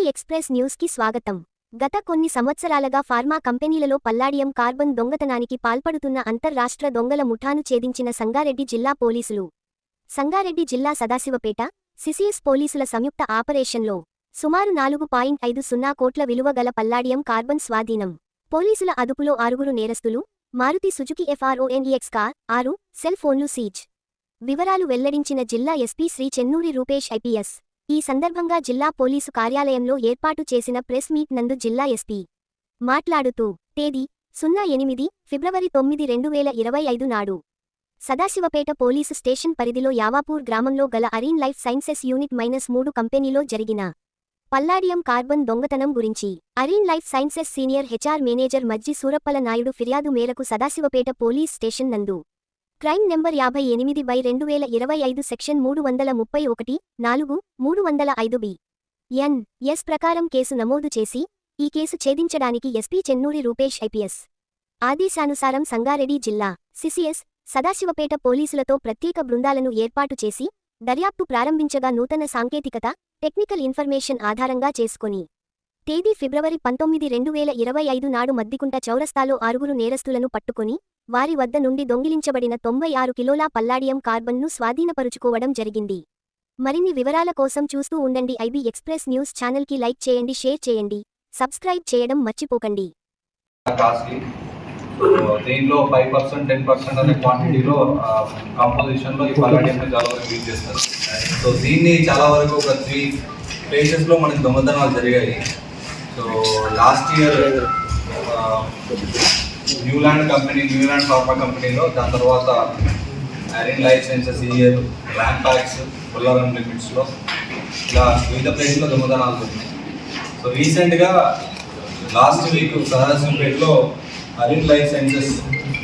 IB express న్యూస్కి స్వాగతం. గత కొన్ని సంవత్సరాలుగా ఫార్మా కంపెనీలలో పల్లాడియం కార్బన్ దొంగతనానికి పాల్పడుతున్న అంతర్రాష్ట్ర దొంగల ముఠాను ఛేదించిన సంగారెడ్డి జిల్లా పోలీసులు. సంగారెడ్డి జిల్లా సదాశివపేట సిసిఎస్ పోలీసుల సంయుక్త ఆపరేషన్లో సుమారు నాలుగు పాయింట్ ఐదు సున్నా కోట్ల విలువ గల పల్లాడియం కార్బన్ స్వాధీనం. పోలీసుల అదుపులో ఆరుగురు నేరస్తులు Maruti Suzuki F R O N E X car ఆరు సెల్ ఫోన్లు సీజ్. వివరాలు వెల్లడించిన జిల్లా ఎస్పీ శ్రీ చెన్నూరి రూపేష్ ఐపీఎస్. ఈ సందర్భంగా జిల్లా పోలీసు కార్యాలయంలో ఏర్పాటు చేసిన ప్రెస్ మీట్ నందు జిల్లా ఎస్పీ మాట్లాడుతూ తేదీ సున్నా ఎనిమిది ఫిబ్రవరి తొమ్మిది రెండు వేల ఇరవై ఐదు నాడు సదాశివపేట పోలీసు స్టేషన్ పరిధిలో యావాపూర్ గ్రామంలో గల Arene life sciences unit minus మూడు కంపెనీలో జరిగిన పల్లాడియం కార్బన్ దొంగతనం గురించి Arene life sciences senior HR manager Majji సూరప్పల Naidu ఫిర్యాదు మేరకు సదాశివపేట పోలీస్ స్టేషన్ నందు క్రైమ్ నెంబర్ యాభై ఎనిమిది బై రెండు వేల ఇరవై ఐదు సెక్షన్ మూడు వందల ముప్పై ఒకటి నాలుగు మూడు వందల ఐదు బి. ఎన్. ఎస్ ప్రకారం కేసు నమోదు చేసి ఈ కేసు ఛేదించడానికి ఎస్పీ చెన్నూరి రూపేష్ ఐపీఎస్. ఆదేశానుసారం సంగారెడ్డి జిల్లా సిసిఎస్ సదాశివపేట పోలీసులతో ప్రత్యేక బృందాలను ఏర్పాటు చేసి దర్యాప్తు ప్రారంభించగా నూతన సాంకేతికత టెక్నికల్ ఇన్ఫర్మేషన్ ఆధారంగా చేసుకొని తేదీ ఫిబ్రవరి పంతొమ్మిది రెండు వేల ఇరవై ఐదు నాడు మద్దికుంట చౌరస్తాలో ఆరుగురు నేరస్తులను పట్టుకుని వారి వద్ద నుండి దొంగిలించబడిన తొంభై ఆరు కిలోల పల్లాడియం కార్బన్ను స్వాధీనపరుచుకోవడం జరిగింది. మరిన్ని వివరాల కోసం చూస్తూ ఉండండి ఐబీ ఎక్స్ప్రెస్ న్యూస్ ఛానల్కి లైక్ చేయండి షేర్ చేయండి సబ్స్క్రైబ్ చేయడం మర్చిపోకండి. దీనిలో ఫైవ్ పర్సెంట్ టెన్ పర్సెంట్ అనే క్వాంటిటీలో కాంపోజిషన్లో ఈ పలాడియం చాలా వరకు యూజ్ చేస్తారు. సో దీన్ని చాలా వరకు ఒక త్రీ ప్లేసెస్లో మనకి దొంగతనాలు జరిగాయి. So last year Newland company Newland pharma కంపెనీలో దాని తర్వాత Arene life sciences year land packs Pullaram లిమిట్స్లో ఇలా వివిధ ప్లేస్లో దొంగతనాలు జరిగినాయి. సో రీసెంట్గా లాస్ట్ వీక్ సదాశివపేటలో అరిన్ సైన్సెస్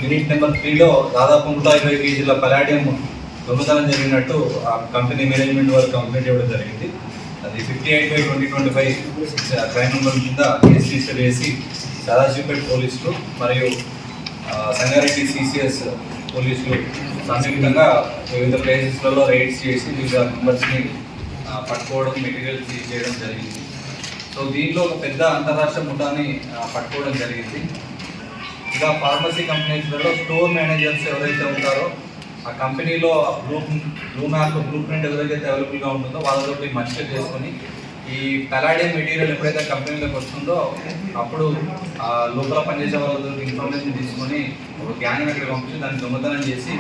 యూనిట్ నెంబర్ త్రీలో దాదాపు నూట ఇరవై కేజీల పలాడియం దొంగతనం జరిగినట్టు ఆ కంపెనీ మేనేజ్మెంట్ వారు కంప్లైంట్ ఇవ్వడం జరిగింది. అది fifty eight by twenty twenty five crime number కింద కేసు రిజిస్టర్ చేసి సదాశివపేట పోలీసులు మరియు సంగారెడ్డి సిసిఎస్ పోలీసులు సంయుక్తంగా వివిధ ప్లేసెస్లలో రైడ్స్ చేసి వివిధ మెంబర్స్ని పట్టుకోవడం మెటీరియల్ సీజ్ చేయడం జరిగింది. సో దీంట్లో ఒక పెద్ద అంతరాష్ట్ర ముఠాన్ని పట్టుకోవడం జరిగింది. ఇంకా ఫార్మసీ కంపెనీస్లలో స్టోర్ మేనేజర్స్ ఎవరైతే ఉంటారో ఆ కంపెనీలో blue blue map blue print ఎవరికైతే అవైలబుల్గా ఉంటుందో వాళ్ళతో మర్చర్ చేసుకొని ఈ పలాడియం మెటీరియల్ ఎప్పుడైతే కంపెనీలోకి వస్తుందో అప్పుడు లోపల పనిచేసే వాళ్ళతో ఇన్ఫర్మేషన్ తీసుకొని ఒక గ్యాంగ్ అక్కడ పంపించి దాన్ని దొంగతనం చేసి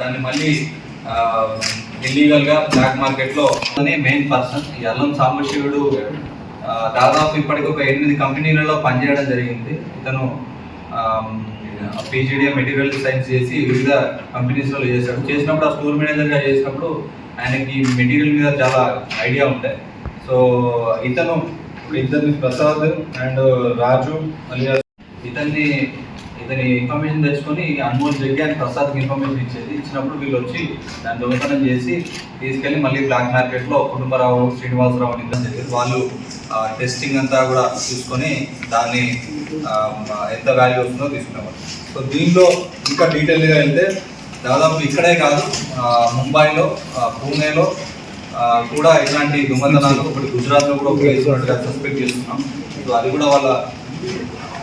దాన్ని మళ్ళీ ఇల్లీగల్గా బ్లాక్ మార్కెట్లో మెయిన్ పర్సన్ ఈ అల్లం సాంబశివుడు దాదాపు ఇప్పటికి ఒక ఎనిమిది కంపెనీలలో పనిచేయడం జరిగింది. ఇతను పీజీడీఎం మెటీరియల్ సైన్స్ చేసి వివిధ కంపెనీస్లో చేశాడు చేసినప్పుడు ఆ స్టోర్ మేనేజర్గా చేసినప్పుడు ఆయనకి మెటీరియల్ మీద చాలా ఐడియా ఉంటాయి సో ఇతను ఇద్దరిని ప్రసాద్ అండ్ రాజు అలియా ఇతన్ని ఇతని ఇన్ఫర్మేషన్ తెచ్చుకొని అన్మోల్ జగ్గి అని ప్రసాద్కి ఇన్ఫర్మేషన్ ఇచ్చేది. ఇచ్చినప్పుడు వీళ్ళు వచ్చి దాన్ని దొంగతనం చేసి తీసుకెళ్ళి మళ్ళీ బ్లాక్ మార్కెట్లో కుటుంబరావు శ్రీనివాసరావు అని ఇద్దరు చెప్పి వాళ్ళు టెస్టింగ్ అంతా కూడా చూసుకొని దాన్ని ఎంత వాల్యూ వస్తుందో తీసుకునేవారు సో దీనిలో ఇంకా డీటెయిల్గా వెళ్తే దాదాపు ఇక్కడే కాదు ముంబైలో పూణేలో కూడా ఇలాంటి దొంగతనాలు ఒకటి గుజరాత్లో కూడా ఒక సస్పెక్ట్ చేస్తున్నాం. సో అది కూడా వాళ్ళ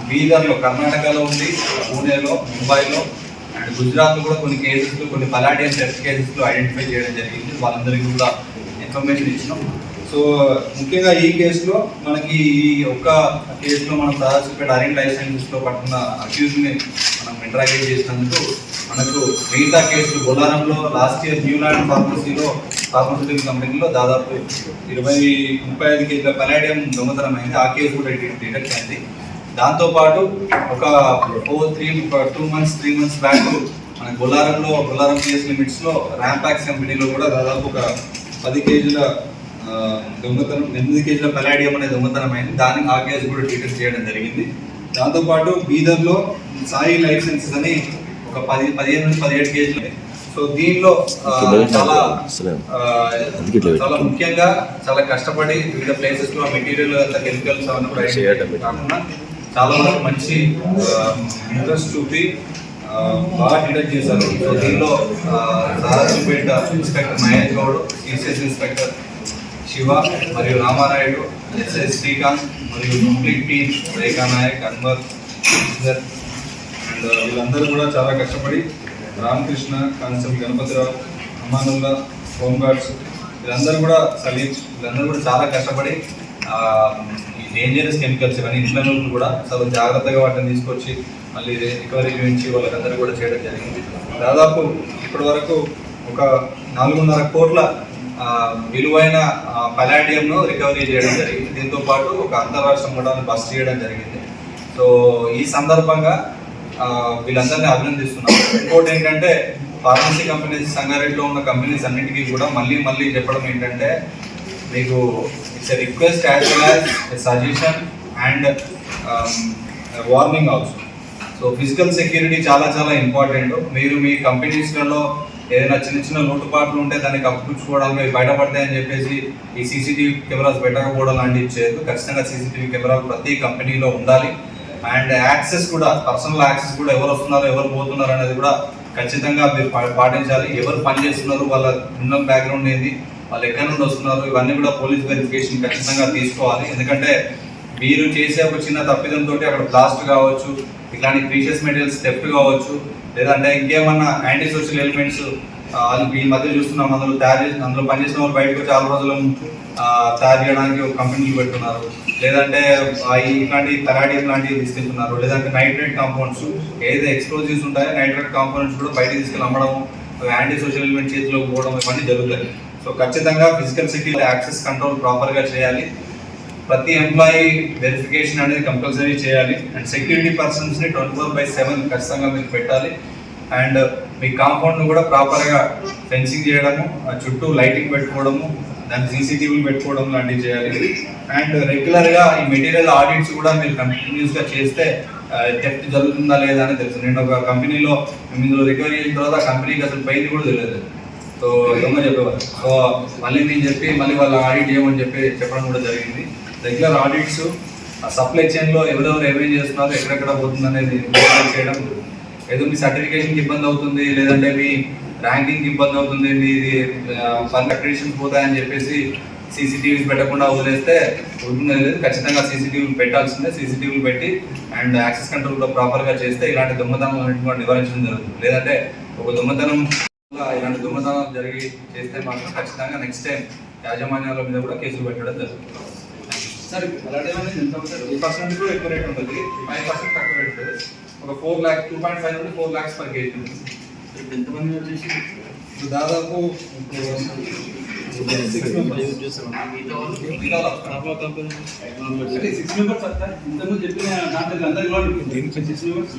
బీదర్లో కర్ణాటకలో ఉంది పూణేలో ముంబైలో అండ్ గుజరాత్లో కూడా కొన్ని కేసెస్లో కొన్ని పలాడియన్ టెస్ట్ కేసెస్లో ఐడెంటిఫై చేయడం జరిగింది. వాళ్ళందరికీ కూడా ఇన్ఫర్మేషన్ ఇచ్చినాం. సో ముఖ్యంగా ఈ కేసులో మనకి ఈ ఒక్క కేసులో మనం సదాశివపేట అరెంట్ లైసెన్స్లో పట్టుకున్న అక్యూజ్ని మనం ఇంటరాగేట్ చేసినందుకు మనకు మిగతా కేసులు బొలారంలో లాస్ట్ ఇయర్ న్యూలాండ్ ఫార్మసీలో ఫార్మస్యూటికల్ కంపెనీలో దాదాపు ఇరవై ముప్పై ఐదు కేజీల పలాడియం దొంగతనం అయింది ఆ కేసు కూడా డిటెక్ట్ అయింది దాంతోపాటు ఒక four three two months three months back మన బొల్లారంలో బొల్లారం పిఎస్ లిమిట్స్లో ర్యాంపాక్స్ కంపెనీలో కూడా దాదాపు ఒక పది కేజీల దొంగతనం ఎనిమిది కేజీల పలాడియం అనే దొంగతనం అయింది. దానికి ఆ కేసు కూడా డిటెక్ట్ చేయడం జరిగింది. దాంతోపాటు బీదర్లో సాయి లైసెన్సెస్ అని ఒక పది పదిహేను నుంచి పదిహేడు కేజీలు. సో దీనిలో చాలా చాలా ముఖ్యంగా చాలా కష్టపడి వివిధ ప్లేసెస్లో మెటీరియల్ అంతా కెమికల్స్ అవన్నీ కాకుండా చాలా వరకు మంచి ఇంట్రెస్ట్ చూపి బాగా డిటెక్ట్ చేశారు. సో దీనిలో Sarajupet inspector Mahesh Goud CCS inspector Shiva మరియు రామారాయుడు ఎస్ఎస్ శ్రీకాంత్ మరియు complete team Rekha Nayak Anwar and వీళ్ళందరూ కూడా చాలా కష్టపడి Ramakrishna constable Ganapathirao Amanullah home guards వీళ్ళందరూ కూడా సలీం వీళ్ళందరూ కూడా చాలా కష్టపడి డేంజరస్ కెమికల్స్ ఇవన్నీ ఇంట్లో నుంచి కూడా చాలా జాగ్రత్తగా వాటిని తీసుకొచ్చి మళ్ళీ రికవరీ చేయించి వాళ్ళకందరూ కూడా చేయడం జరిగింది. దాదాపు ఇప్పటి వరకు ఒక నాలుగున్నర కోట్ల విలువైన పలాడియంను రికవరీ చేయడం జరిగింది. దీంతో పాటు ఒక అంతరాష్ట్ర మూడాన్ని బస్ చేయడం జరిగింది. సో ఈ సందర్భంగా వీళ్ళందరినీ అభినందిస్తున్నాం. ఇంకోటి ఏంటంటే ఫార్మసీ కంపెనీస్ సంగారెడ్డిలో ఉన్న కంపెనీస్ అన్నింటికీ కూడా మళ్ళీ మళ్ళీ చెప్పడం ఏంటంటే మీకు it's request as well as suggestion and warning also so physical security చాలా చాలా ఇంపార్టెంట్ మీరు మీ కంపెనీస్లలో ఏదైనా చిన్న చిన్న లోటుపాట్లు ఉంటే దాన్ని కప్పించుకోవడానికి అవి బయటపడతాయని చెప్పేసి ఈ సీసీటీవీ కెమెరాస్ పెట్టకపోవడం లాంటివి చేయదు ఖచ్చితంగా సీసీటీవీ కెమెరా ప్రతి కంపెనీలో ఉండాలి. అండ్ యాక్సెస్ కూడా పర్సనల్ యాక్సెస్ కూడా ఎవరు వస్తున్నారు ఎవరు పోతున్నారు అనేది కూడా ఖచ్చితంగా మీరు పాటించాలి. ఎవరు పని చేస్తున్నారు వాళ్ళ ఉన్న బ్యాక్గ్రౌండ్ ఏంది? వాళ్ళు ఎక్కడి నుండి వస్తున్నారు? ఇవన్నీ కూడా పోలీస్ వెరిఫికేషన్ ఖచ్చితంగా తీసుకోవాలి. ఎందుకంటే మీరు చేసే ఒక చిన్న తప్పిదంతో అక్కడ బ్లాస్ట్ కావచ్చు ఇట్లాంటి ప్రీషియస్ మెటీరియల్స్ థెఫ్ట్ కావచ్చు లేదంటే ఇంకేమన్నా యాంటీ సోషల్ ఎలిమెంట్స్ ఈ మధ్య చూస్తున్నాం అందులో తయారు చేసిన అందులో పనిచేసిన వాళ్ళు బయటకు చాలా రోజుల తయారు చేయడానికి ఒక కంపెనీలు పెట్టున్నారు లేదంటే ఇట్లాంటి తరాడియం ఇట్లాంటివి తీసుకెళ్తున్నారు. లేదంటే నైట్రేట్ కాంపౌండ్స్ ఏదైతే ఎక్స్ప్లోజివ్స్ ఉంటాయో నైట్రేట్ కాంపౌండ్స్ కూడా బయట తీసుకెళ్ళి అమ్మడం యాంటీ సోషల్ ఎలిమెంట్ చేతిలోకి పోవడం ఇవన్నీ జరుగుతాయి. సో ఖచ్చితంగా ఫిజికల్ సెక్యూరిటీ యాక్సెస్ కంట్రోల్ ప్రాపర్గా చేయాలి. ప్రతి ఎంప్లాయీ వెరిఫికేషన్ అనేది కంపల్సరీ చేయాలి. అండ్ సెక్యూరిటీ పర్సన్స్ని ట్వంటీ ఫోర్ బై సెవెన్ ఖచ్చితంగా మీరు పెట్టాలి. అండ్ uh, మీ కాంపౌండ్ను కూడా ప్రాపర్గా ఫెన్సింగ్ చేయడము చుట్టూ లైటింగ్ పెట్టుకోవడము దాని సీసీటీవీలు పెట్టుకోవడం లాంటివి చేయాలి. అండ్ రెగ్యులర్గా ఈ మెటీరియల్ ఆడిట్స్ కూడా మీరు కంటిన్యూస్గా చేస్తే థెఫ్ట్ జరుగుతుందా లేదా అని తెలుసు. నేను ఒక కంపెనీలో మీరు ఇందులో రికవరీ అయిన తర్వాత ఆ కంపెనీకి అసలు పోయింది కూడా తెలియదు. సో దొంగ చెప్పేవారు? సో మళ్ళీ నేను చెప్పి మళ్ళీ వాళ్ళ ఆడిట్ చేయమని చెప్పి చెప్పడం కూడా జరిగింది. రెగ్యులర్ ఆడిట్స్ సప్లై చైన్లో ఎవరెవరు ఏమేం చేస్తున్నారు ఎక్కడెక్కడ పోతుంది అనేది చేయడం. ఏదో మీ సర్టిఫికేషన్కి ఇబ్బంది అవుతుంది లేదంటే మీ ర్యాంకింగ్ ఇబ్బంది అవుతుంది మీది పని అక్రిడిషన్ పోతాయని చెప్పేసి సీసీటీవీస్ పెట్టకుండా వదిలేస్తే వదిలేదు లేదు ఖచ్చితంగా సీసీటీవీలు పెట్టాల్సిందే. సీసీటీవీలు పెట్టి అండ్ యాక్సెస్ కంట్రోల్ కూడా ప్రాపర్గా చేస్తే ఇలాంటి దొంగతనం కూడా నివారించడం జరుగుతుంది. లేదంటే ఒక దొంగతనం ఇలాంటి దొంగతనాలు జరిగి చేస్తే మాత్రం ఖచ్చితంగా నెక్స్ట్ టైం యాజమాన్యాల మీద కూడా కేసులు పెట్టడం జరుగుతుంది. సార్ అలాంటి ఎంత పర్సెంట్ కూడా ఎక్కువ రేట్ ఉంటుంది. ఫైవ్ పర్సెంట్ తక్కువ రేట్ ఉంటుంది. ఒక four lakhs two point five నుండి ఫోర్ ల్యాక్స్ పర్ కేజీ ఉంటుంది ఎంతమంది వచ్చేసి ఇప్పుడు దాదాపు సిక్స్ మెంబర్స్ వస్తారు ఇంతకుముందు చెప్పిన దాంట్లో అందరిలో సిక్స్ మెంబర్స్